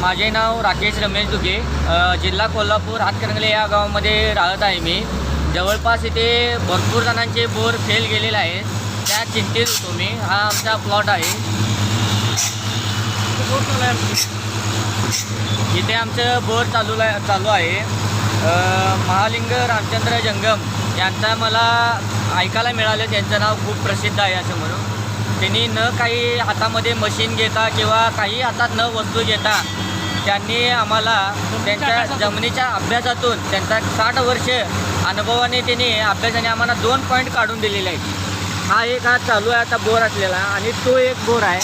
माझे नाव राकेश रमेश दुगे. जिल्हा कोल्हापूर हातकणंगले या गावामध्ये राहत आहे मी. जवळपास इथे भरपूर जणांचे बोर फेल गेलेले आहेत. त्या चिंतेत होतो मी. हा आमचा प्लॉट आहे. इथे आमचं बोर चालू चालू आहे. महालिंग रामचंद्र जंगम यांचा मला ऐकायला मिळालं. त्यांचं नाव खूप प्रसिद्ध आहे असं म्हणून. त्यांनी न काही हातामध्ये मशीन घेता किंवा काही हातात न वस्तू घेता त्यांनी आम्हाला त्यांच्या जमिनीच्या अभ्यासातून त्यांचा साठ वर्ष अनुभवाने त्यांनी अभ्यासाने आम्हाला दोन पॉईंट काढून दिलेले आहेत. हा एक हा चालू आहे आता बोर असलेला आणि तो एक बोर आहे.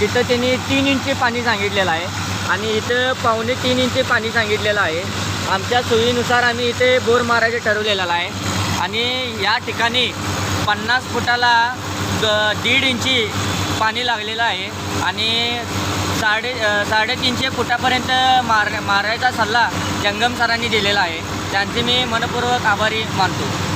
तिथं त्यांनी तीन इंची पाणी सांगितलेलं आहे आणि इथं पावणे तीन इंची पाणी सांगितलेलं आहे. आमच्या सोयीनुसार आम्ही इथे बोर मारायचं ठरवलेलं आहे. आणि या ठिकाणी पन्नास फुटाला दीड इंची पाणी लागलेलं आहे. आणि साडे साडेतीनशे फुटापर्यंत मार मारायचा सल्ला जंगम सरांनी दिलेला आहे. त्यांचे मी मनपूर्वक आभारी मानतो.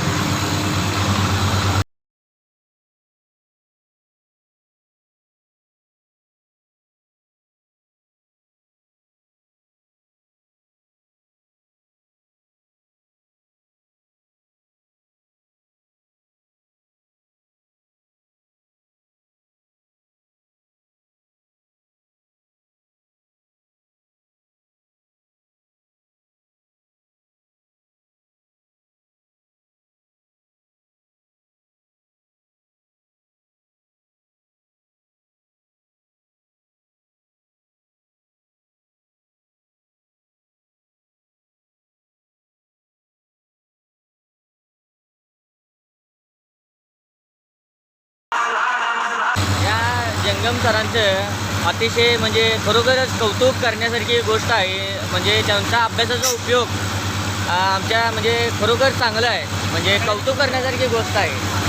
जंगम सरांचं अतिशय म्हणजे खरोखरच कौतुक करण्यासारखी गोष्ट आहे. म्हणजे त्यांचा अभ्यासाचा उपयोग आमच्या म्हणजे खरोखर चांगला आहे. म्हणजे कौतुक करण्यासारखी गोष्ट आहे.